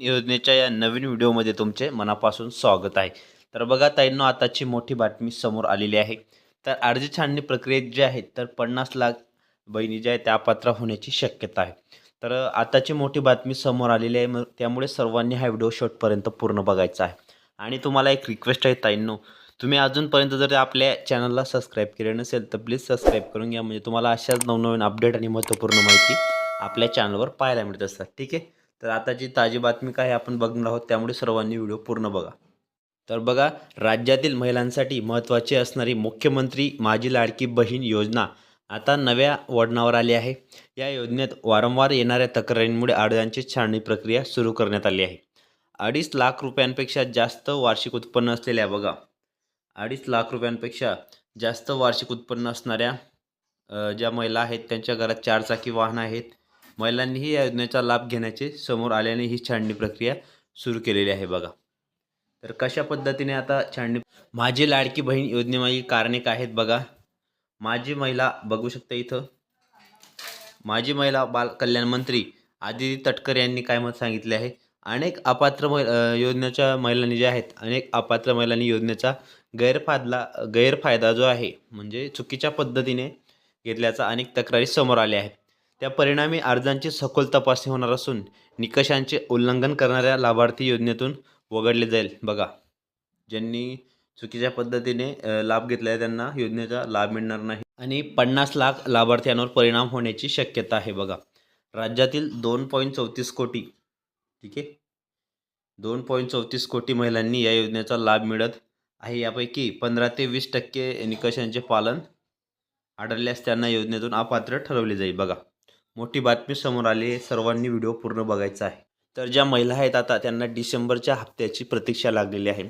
योजनेच्या या नवीन व्हिडिओमध्ये तुमचे मनापासून स्वागत आहे. तर बघा ताईंनो आताची मोठी बातमी समोर आलेली आहे. तर अर्ज छाननी प्रक्रियेत जे आहेत तर पन्नास लाख बहिणी ज्या आहेत त्या अपात्र होण्याची शक्यता आहे. तर आताची मोठी बातमी समोर आलेली आहे मग त्यामुळे सर्वांनी हा व्हिडिओ शॉर्टपर्यंत पूर्ण बघायचा आहे. आणि तुम्हाला एक रिक्वेस्ट आहे ताईंनो तुम्ही अजूनपर्यंत जर आपल्या चॅनलला सबस्क्राईब केले नसेल तर प्लीज सबस्क्राईब करून घ्या. म्हणजे तुम्हाला अशाच नवनवीन अपडेट आणि महत्त्वपूर्ण माहिती आपल्या चॅनलवर पाहायला मिळत असतात. ठीक आहे? तर आताची ताजी बातमी काय आपण बघणार आहोत त्यामुळे सर्वांनी व्हिडिओ पूर्ण बघा. तर बघा राज्यातील महिलांसाठी महत्त्वाची असणारी मुख्यमंत्री माझी लाडकी बहीण योजना आता नव्या वळणावर आली आहे. या योजनेत वारंवार येणाऱ्या तक्रारींमुळे अर्जांची छाननी प्रक्रिया सुरू करण्यात आली आहे. अडीच लाख रुपयांपेक्षा जास्त वार्षिक उत्पन्न असलेल्या बघा अडीच लाख रुपयांपेक्षा जास्त वार्षिक उत्पन्न असणाऱ्या ज्या महिला आहेत त्यांच्या घरात चारचाकी वाहनं आहेत. महिलांनीही या योजनेचा लाभ घेण्याचे समोर आल्याने ही छाणणी प्रक्रिया सुरू केलेली आहे बघा. तर कशा पद्धतीने आता छाणणी माझी लाडकी बहीण योजनेमागे कारणे काय आहेत बघा. माझी महिला बघू शकता इथं. माजी महिला बाल कल्याण मंत्री आदिती तटकर यांनी काय मत सांगितले आहे? अनेक अपात्र महि योजनेच्या महिलांनी जे आहेत अनेक अपात्र महिलांनी योजनेचा गैरफायदा गैरफायदा जो आहे म्हणजे चुकीच्या पद्धतीने घेतल्याचा अनेक तक्रारी समोर आल्या आहेत. त्या परिणामी अर्जांची सखोल तपासणी होणार असून निकषांचे उल्लंघन करणाऱ्या लाभार्थी योजनेतून वगळले जाईल. बघा ज्यांनी चुकीच्या पद्धतीने लाभ घेतला आहे त्यांना योजनेचा लाभ मिळणार नाही आणि पन्नास लाख लाभार्थ्यांवर परिणाम होण्याची शक्यता आहे. बघा राज्यातील दोन पॉईंट चौतीस कोटी ठीक आहे? दोन पॉईंट चौतीस कोटी महिलांनी या योजनेचा लाभ मिळत आहे. यापैकी पंधरा ते वीस टक्के निकषांचे पालन आढळल्यास त्यांना योजनेतून अपात्र ठरवले जाईल. बघा मोठी बातमी समोर आली आहे. सर्वांनी व्हिडिओ पूर्ण बघायचा आहे. तर ज्या महिला आहेत आता त्यांना डिसेंबरच्या हप्त्याची प्रतीक्षा लागलेली आहे.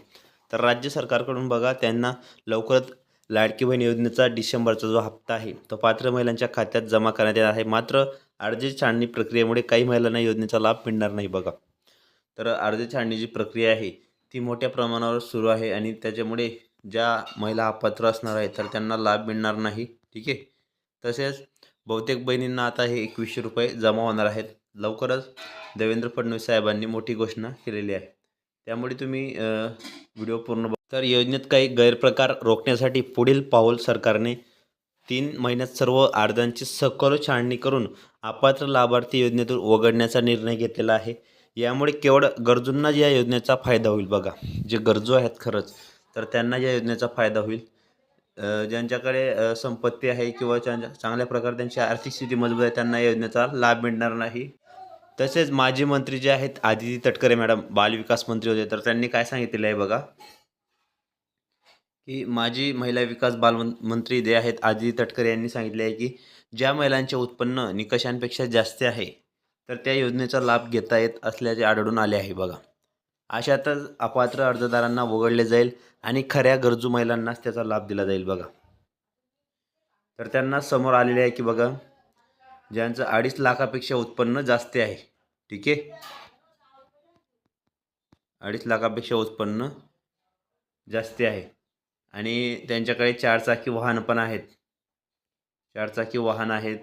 तर राज्य सरकारकडून बघा त्यांना लवकरच लाडकी बहीण योजनेचा डिसेंबरचा जो हप्ता आहे तो पात्र महिलांच्या खात्यात जमा करण्यात येणार आहे. मात्र अर्ज छाननी प्रक्रियेमुळे काही महिलांना योजनेचा लाभ मिळणार नाही बघा. तर अर्ज जी प्रक्रिया आहे ती मोठ्या प्रमाणावर सुरू आहे आणि त्याच्यामुळे ज्या महिला अपात्र असणार आहेत तर त्यांना लाभ मिळणार नाही. ठीक आहे? तसेच बहुतेक बहिणींना आता हे एकवीसशे रुपये जमा होणार आहेत. लवकरच देवेंद्र फडणवीस साहेबांनी मोठी घोषणा केलेली आहे. त्यामुळे तुम्ही व्हिडिओ पूर्ण तर योजनेत काही गैरप्रकार रोखण्यासाठी पुढील पाऊल सरकारने तीन महिन्यात सर्व अर्जांची सखोल छाणणी करून अपात्र लाभार्थी योजनेतून वगळण्याचा निर्णय घेतलेला आहे. यामुळे केवळ गरजूंना या योजनेचा फायदा होईल बघा. जे गरजू आहेत खरंच तर त्यांना या योजनेचा फायदा होईल. ज्यांच्याकडे संपत्ती आहे किंवा चांगल्या प्रकारे त्यांची आर्थिक स्थिती मजबूत आहे त्यांना योजनेचा लाभ मिळणार नाही. तसेच माजी मंत्री जे आहेत आदिती तटकरे मॅडम बालविकास मंत्री होते तर त्यांनी काय सांगितलेलं आहे बघा? की माजी महिला विकास बालमंत्री मंत्री जे आहेत आदिती तटकरे यांनी सांगितले आहे की ज्या महिलांचे उत्पन्न निकषांपेक्षा जास्त आहे तर त्या योजनेचा लाभ घेता येत असल्याचे आढळून आले आहे बघा. अशातच अपात्र अर्जदारांना वगळले जाईल आणि खऱ्या गरजू महिलांनाच त्याचा लाभ दिला जाईल बघा. तर त्यांना समोर आलेले आहे की बघा ज्यांचं अडीच लाखापेक्षा उत्पन्न जास्त आहे ठीक आहे? अडीच लाखापेक्षा उत्पन्न जास्त आहे. आणि त्यांच्याकडे चारचाकी वाहन पण आहेत. चारचाकी वाहन आहेत.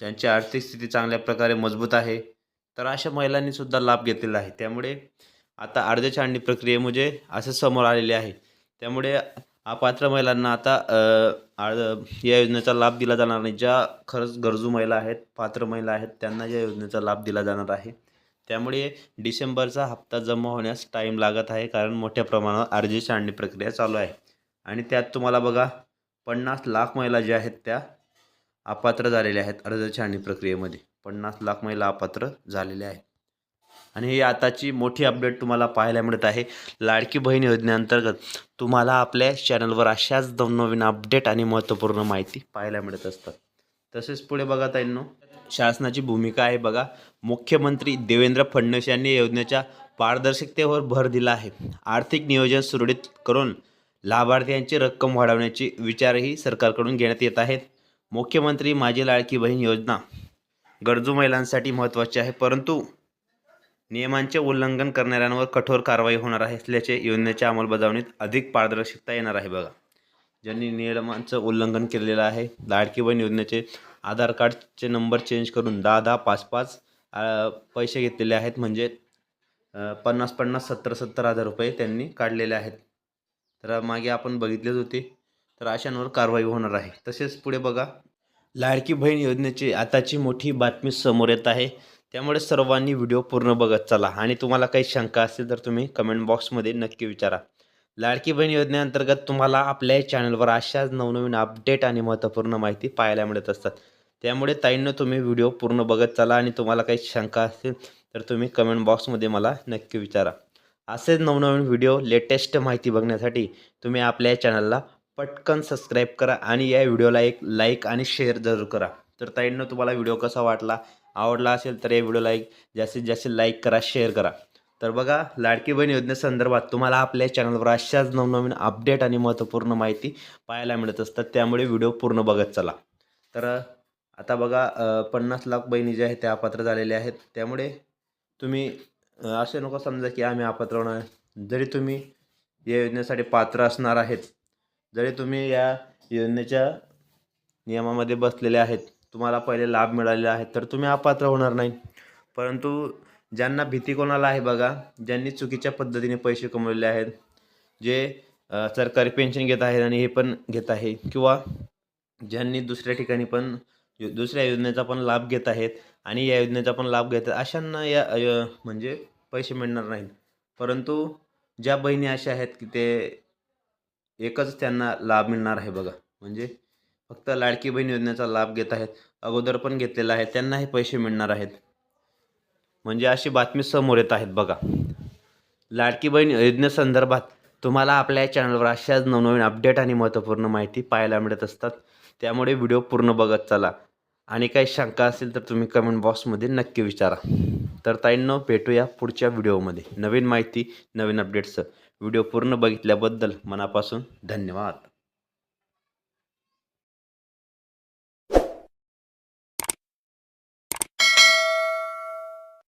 त्यांची आर्थिक स्थिती चांगल्या प्रकारे मजबूत आहे. तर अशा महिलांनी सुद्धा लाभ घेतलेला आहे. त्यामुळे आता अर्ज छाननी म्हणजे असे समोर आलेले आहे. त्यामुळे अपात्र महिलांना आता अर्ज या योजनेचा लाभ दिला जाणार नाही. ज्या खरंच गरजू महिला आहेत पात्र महिला आहेत त्यांना या योजनेचा लाभ दिला जाणार आहे. त्यामुळे डिसेंबरचा हप्ता जमा होण्यास टाईम लागत आहे कारण मोठ्या प्रमाणावर अर्ज छाननी प्रक्रिया चालू आहे. आणि त्यात तुम्हाला बघा पन्नास लाख महिला ज्या आहेत त्या अपात्र झालेल्या आहेत अर्ज छाननी प्रक्रियेमध्ये. पन्नास लाख महिला अपात्र झालेल्या आहेत. आणि ही आताची मोठी अपडेट तुम्हाला पाहायला मिळत आहे. लाडकी बहीण योजनेअंतर्गत तुम्हाला आपल्या चॅनलवर अशाच नवनवीन अपडेट आणि महत्त्वपूर्ण माहिती पाहायला मिळत असतात. तसेच पुढे बघा ताईंनो शासनाची भूमिका आहे बघा. मुख्यमंत्री देवेंद्र फडणवीस यांनी योजनेच्या पारदर्शकतेवर भर दिला आहे. आर्थिक नियोजन सुरळीत करून लाभार्थ्यांची रक्कम वाढवण्याचे विचारही सरकारकडून घेण्यात येत आहेत. मुख्यमंत्री माझी लाडकी बहीण योजना गरजू महिलांसाठी महत्त्वाची आहे परंतु नियमांचे उल्लंघन करणाऱ्यांवर कठोर कारवाई होणार आहे असल्याचे योजनेच्या अंमलबजावणीत अधिक पारदर्शकता येणार आहे बघा. ज्यांनी नियमांचं उल्लंघन केलेलं आहे लाडकी बहीण योजनेचे आधार कार्डचे नंबर चेंज करून दहा दहा पाच पाच पैसे घेतलेले आहेत म्हणजे पन्नास पन्नास सत्तर सत्तर हजार रुपये त्यांनी काढलेले आहेत. तर मागे आपण बघितलेच होते तर अशांवर कारवाई होणार आहे. तसेच पुढे बघा लाडकी बहीण योजनेची आताची मोठी बातमी समोर येत आहे. त्यामुळे सर्वांनी व्हिडिओ पूर्ण बघत चला आणि तुम्हाला काही शंका असतील तर तुम्ही कमेंट बॉक्समध्ये नक्की विचारा. लाडकी बहीण योजनेअंतर्गत तुम्हाला आपल्या चॅनलवर अशाच नवनवीन अपडेट आणि महत्त्वपूर्ण माहिती पाहायला मिळत असतात. त्यामुळे ताईंनं तुम्ही व्हिडिओ पूर्ण बघत चला आणि तुम्हाला काही शंका असतील तर तुम्ही कमेंट बॉक्समध्ये मला नक्की विचारा. असेच नवनवीन व्हिडिओ लेटेस्ट माहिती बघण्यासाठी तुम्ही आपल्या चॅनलला पटकन सबस्क्राईब करा आणि या व्हिडिओला एक लाईक आणि शेअर जरूर करा. तर ताईंनं तुम्हाला व्हिडिओ कसा वाटला आवडला असेल तर या व्हिडिओला एक जास्तीत जास्त लाईक करा शेअर करा. तर बघा लाडकी बहीण योजनेसंदर्भात तुम्हाला आपल्या चॅनलवर अशाच नवनवीन अपडेट आणि महत्त्वपूर्ण माहिती पाहायला मिळत असतात. त्यामुळे व्हिडिओ पूर्ण बघत चला. तर आता बघा पन्नास लाख बहिणी ज्या आहेत त्या अपात्र झालेल्या आहेत. त्यामुळे तुम्ही असे नको समजा की आम्ही अपात्र होणार. जरी तुम्ही या योजनेसाठी पात्र असणार आहेत जरी तुम्ही या योजनेच्या नियमामध्ये बसलेले आहेत तुम्हाला पहिले लाभ मिळालेले आहेत तर तुम्ही अपात्र होणार नाही. परंतु ज्यांना भीती कोणाला आहे बघा ज्यांनी चुकीच्या पद्धतीने पैसे कमवलेले आहेत जे सरकारी पेन्शन घेत आहेत आणि हे पण घेत आहे किंवा ज्यांनी दुसऱ्या ठिकाणी पण दुसऱ्या योजनेचा पण लाभ घेत आहेत आणि या योजनेचा पण लाभ घेत आहेत अशांना या म्हणजे पैसे मिळणार नाहीत. परंतु ज्या बहिणी अशा आहेत की ते एकच त्यांना लाभ मिळणार आहे बघा. म्हणजे फक्त लाडकी बहीण योजनेचा लाभ घेत आहेत. अगोदर पण घेतलेला आहे. त्यांनाही पैसे मिळणार आहेत. म्हणजे अशी बातमी समोर येत आहेत बघा. लाडकी बहीण योजनेसंदर्भात तुम्हाला आपल्या चॅनलवर अशाच नवनवीन अपडेट आणि महत्त्वपूर्ण माहिती पाहायला मिळत असतात. त्यामुळे व्हिडिओ पूर्ण बघत चला. आणि काही शंका असेल तर तुम्ही कमेंट बॉक्समध्ये नक्की विचारा. तर ताईंनो भेटूया पुढच्या व्हिडिओमध्ये. नवीन माहिती नवीन अपडेट्स व्हिडिओ पूर्ण बघितल्याबद्दल मनापासून धन्यवाद.